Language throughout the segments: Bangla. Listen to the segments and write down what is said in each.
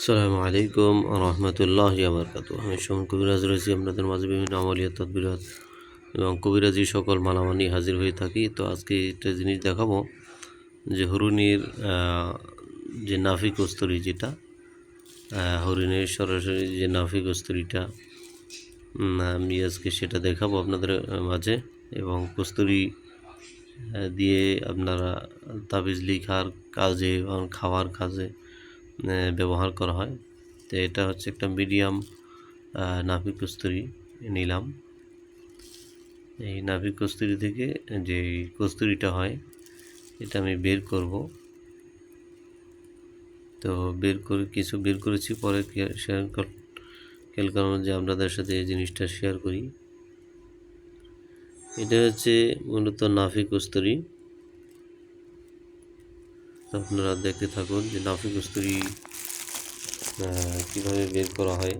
আসসালামু আলাইকুম রহমতুল্লাহ আবরকাত আমি সোম কবিরাজ রয়েছি আপনাদের মাঝে বিভিন্ন আমলিয়া তদবিরাত এবং কবিরাজি সকল মালামানি হাজির হয়ে থাকি। তো আজকে একটা জিনিস দেখাবো যে হরুনির আহ, যে নাফি কস্তুরি যেটা হরিণের সরাসরি যে নাফি কস্তুরিটা আমি আজকে সেটা দেখাবো আপনাদের মাঝে এবং কস্তুরি দিয়ে আপনারা তাবিজ লিখার কাজে এবং খাওয়ার কাজে ব্যবহার করা হয়। তো এটা হচ্ছে একটা মিডিয়াম নাভি কস্তুরি নিলাম। এই নাভি কস্তুরি থেকে যে কস্তুরিটা হয়, এটা আমি বের করব। তো বের করে, কিছু বের করেছি, পরে শেয়ার খেয়াল করলাম যে আপনাদের সাথে এই জিনিসটা শেয়ার করি। এটা হচ্ছে মূলত নাফি কস্তুরি। আপনারা দেখতে থাকুন যে নাফিক কস্তুরি কীভাবে বের করা হয়।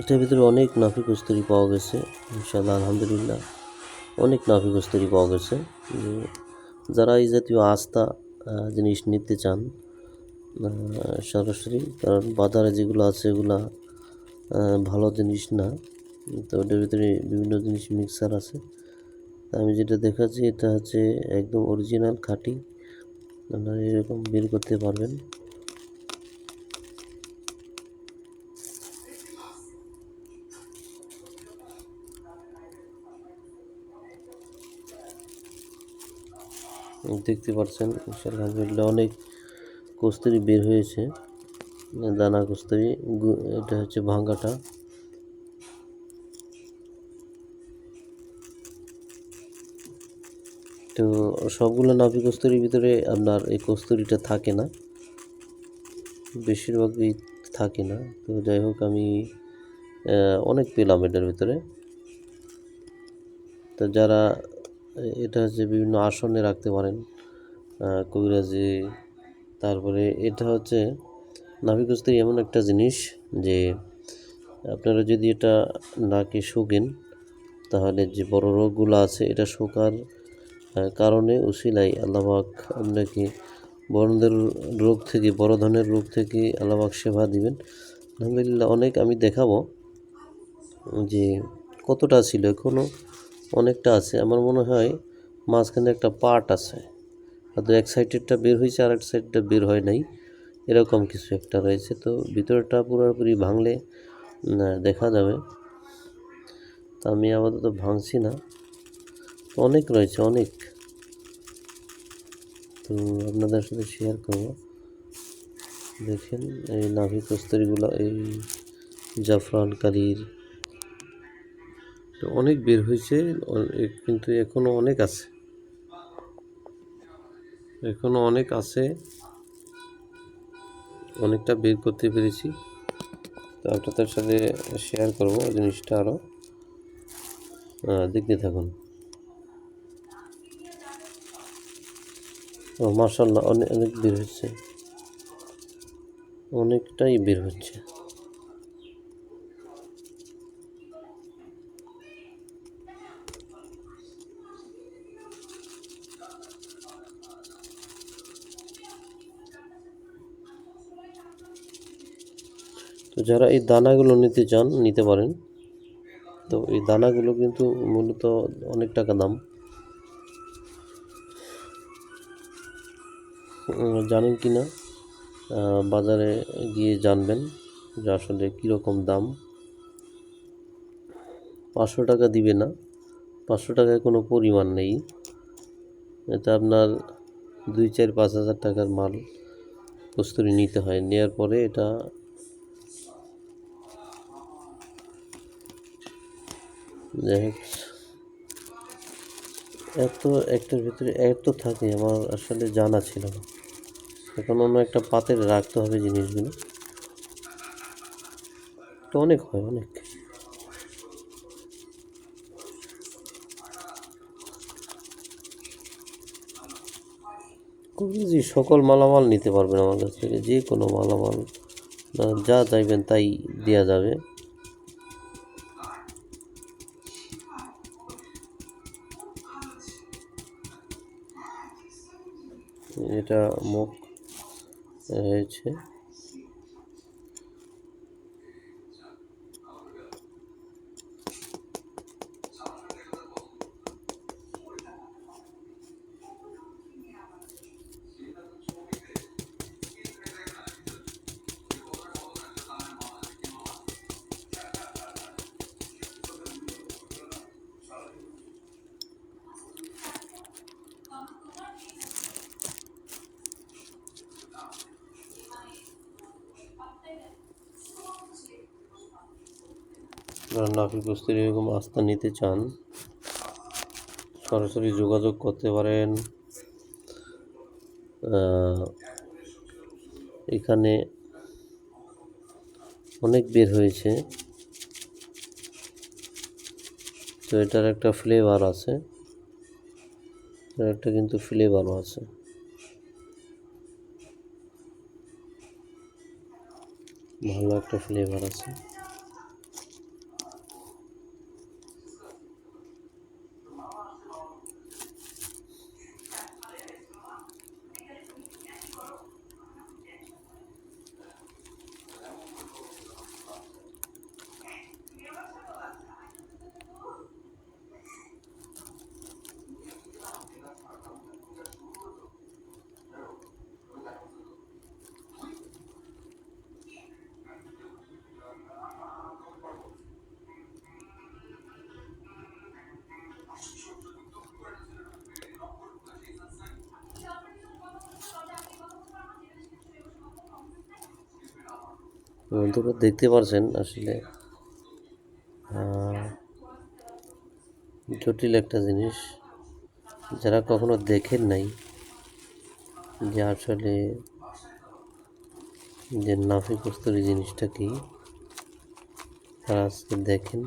এটার ভিতরে অনেক নাফি কস্তুরি পাওয়া গেছে, ইনশাআল্লাহ, আলহামদুলিল্লাহ। অনেক নাফি কস্তুরি পাওয়া গেছে। যে যারা এই জাতীয় আস্থা জিনিস নিতে চান সরাসরি, কারণ বাজারে যেগুলো আছে এগুলা ভালো জিনিস না। তো ওটার ভিতরে বিভিন্ন জিনিস মিক্সার আছে। আমি যেটা দেখাচ্ছি, এটা হচ্ছে একদম অরিজিনাল খাঁটি। আপনারা এরকম বের করতে পারবেন। দেখতে পাচ্ছেন, আলহামদুলিল্লাহ অনেক কস্তুরি বের হয়েছে। দানা কস্তুরি এটা হচ্ছে ভাঙ্গাটা। তো সবগুলো নাভি কস্তুরির ভিতরে আপনার এই কস্তুরিটা থাকে না। বেশিরভাগই থাকে না। তো যাই হোক, আমি অনেক পেলাম এটার ভিতরে। তো যারা এটা হচ্ছে বিভিন্ন আসনে রাখতে পারেন। কবিরাজি, তারপরে এটা হচ্ছে নাভিকস্তুরি এমন একটা জিনিস যে আপনারা যদি এটা নাকে শুকেন, তাহলে যে বড় রোগগুলো আছে এটা শোকার কারণে উশিলাই আল্লাহবাক আপনাকে বড়দের রোগ থেকে, বড় ধরনের রোগ থেকে আল্লাহবাক সেবা দিবেন। আলহামদুলিল্লাহ অনেক আমি দেখাবো যে কতটা ছিল এখনও অনেকটা আছে। আমার মনে হয় মাঝখানে একটা পার্ট আছে। হয়তো এক সাইডেরটা বের হয়েছে আর এক সাইডটা বের হয় নাই। এরকম কিছু একটা রয়েছে। তো ভিতরটা পুরোপুরি ভাঙলে দেখা যাবে। তো আমি আপাতত ভাঙছি না। অনেক রয়েছে, অনেক। তো আপনাদের সাথে শেয়ার করব। দেখেন এই নাভি কস্তুরিগুলো, এই জাফরান কারির অনেক বের হয়েছে কিন্তু এখনও অনেক আছে। এখনও অনেক আছে। অনেকটা বের করতে পেরেছি। আপনাদের সাথে শেয়ার করব জিনিসটা আরও দেখতে থাকুন। ও মার্শাল্লাহ অনেক অনেক বের হচ্ছে অনেকটাই বের হচ্ছে। যারা এই দানাগুলো নিতে চান, নিতে পারেন। তো এই দানাগুলো কিন্তু মূলত অনেক টাকা দাম। জানেন কি না? বাজারে গিয়ে জানবেন যে আসলে কীরকম দাম। পাঁচশো টাকা দিবে না, পাঁচশো টাকায় কোনো পরিমাণ নেই। এটা আপনার দুই চার পাঁচ হাজার টাকার মাল কস্তুরি নিতে হয়। নেওয়ার পরে এটা যাই হোক। এত একটার ভিতরে এত থাকে আমার আসলে জানা ছিল না। এখন অন্য একটা পাত্রে রাখতে হবে জিনিসগুলো। তো অনেক হয়, অনেক। কবিরাজি সকল মালামাল নিতে পারবেন আমার কাছ থেকে যে কোনো মালামাল, যা চাইবেন তাই দেওয়া যাবে। এটা মুখ রয়েছে। যারা নাফি কুস্তির এরকম আস্থা নিতে চান, সরাসরি যোগাযোগ করতে পারেন এখানে অনেক বের হয়েছে। তো এটার একটা ফ্লেভার আছে। একটা কিন্তু ফ্লেভারও আছে। ভালো একটা ফ্লেভার আছে। বন্ধুরা দেখতে পারছেন আসলে জটিল একটা জিনিস। যারা কখনো দেখেন নাই যে আসলে যে নাফি কস্তুরি জিনিসটা কি, তারা আজকে দেখেন।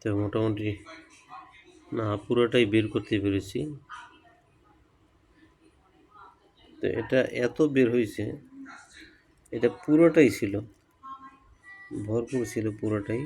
তো মোটামুটি না, পুরোটাই বের করতে পেরেছি। তো এটা এত বের হয়েছে, এটা পুরোটাই ছিল, ভরপুর ছিল পুরোটাই।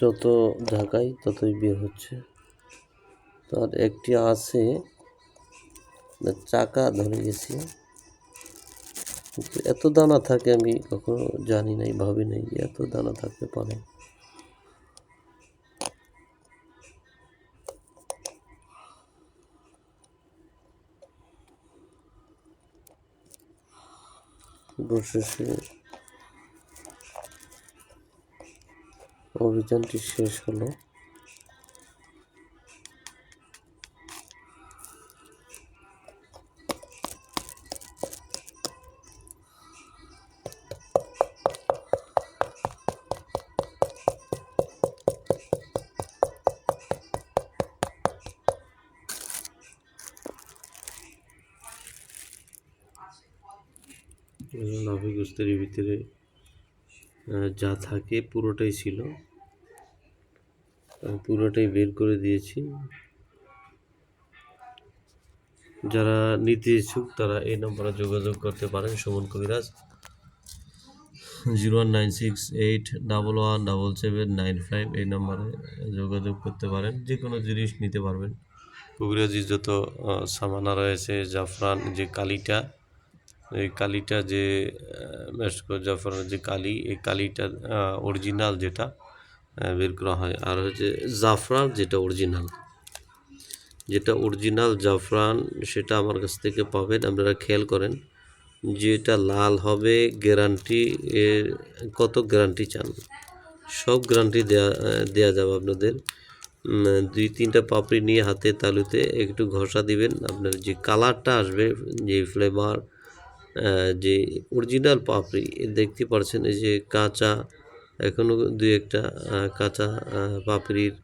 যত ঢাকাই ততই বের হচ্ছে। তার একটি আছে মানে চাকা ধরে গেছি। এত দানা থাকে আমি কখনো জানি নাই, ভাবি নাই এত দানা থাকতে পারে। বসেছে অভিযানটি শেষ হলো। নাভি গোস্তের ভিতরে যা থাকে পুরোটাই ছিল। আমি পুরোটাই বের করে দিয়েছি। যারা নিতে ইচ্ছুক তারা এই নম্বরে যোগাযোগ করতে পারেন Suman Kabiraj. Zero one nine six eight double one double seven nine five এই নম্বরে যোগাযোগ করতে পারেন। যে কোনো জিনিস নিতে পারবেন। কবিরাজির যত সামানা রয়েছে, জাফরান, যে কালিটা, এই কালিটা যে মেসকো জাফরানের যে কালি, এই কালিটা অরিজিনাল যেটা বের করা হয়। আর হচ্ছে জাফরান যেটা অরিজিনাল যেটা অরিজিনাল জাফরান, সেটা আমার কাছ থেকে পাবেন। আপনারা খেয়াল করেন, যেটা লাল হবে গ্যারান্টি এর কত গ্যারান্টি চান? সব গ্যারান্টি দেয়া দেয়া যাবে আপনাদের। দুই, তিনটা পাপড়ি নিয়ে হাতে তালুতে একটু ঘষা দিবেন। আপনার যে কালারটা আসবে, যে ফ্লেভার যে অরিজিনাল পাপড়ি, দেখতে পাচ্ছেন এই যে কাঁচা এখনও দুই একটা কাঁচা পাপড়ির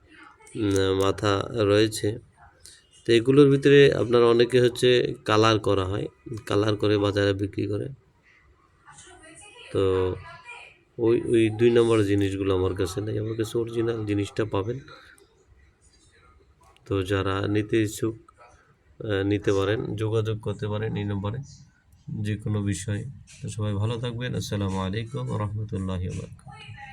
মাথা রয়েছে। তো এগুলোর ভিতরে আপনার অনেকে হচ্ছে কালার করা হয়, কালার করে বাজারে বিক্রি করে। তো ওই ওই দুই নম্বর জিনিসগুলো আমার কাছে নেই। আমার কাছে অরিজিনাল জিনিসটা পাবেন। তো যারা নিতে ইচ্ছুক নিতে পারেন, যোগাযোগ করতে পারেন এই নম্বরে যে কোনো বিষয়ে। তো সবাই ভালো থাকবেন। আসসালামু আলাইকুম রহমতুল্লাহি বারকাতুহু।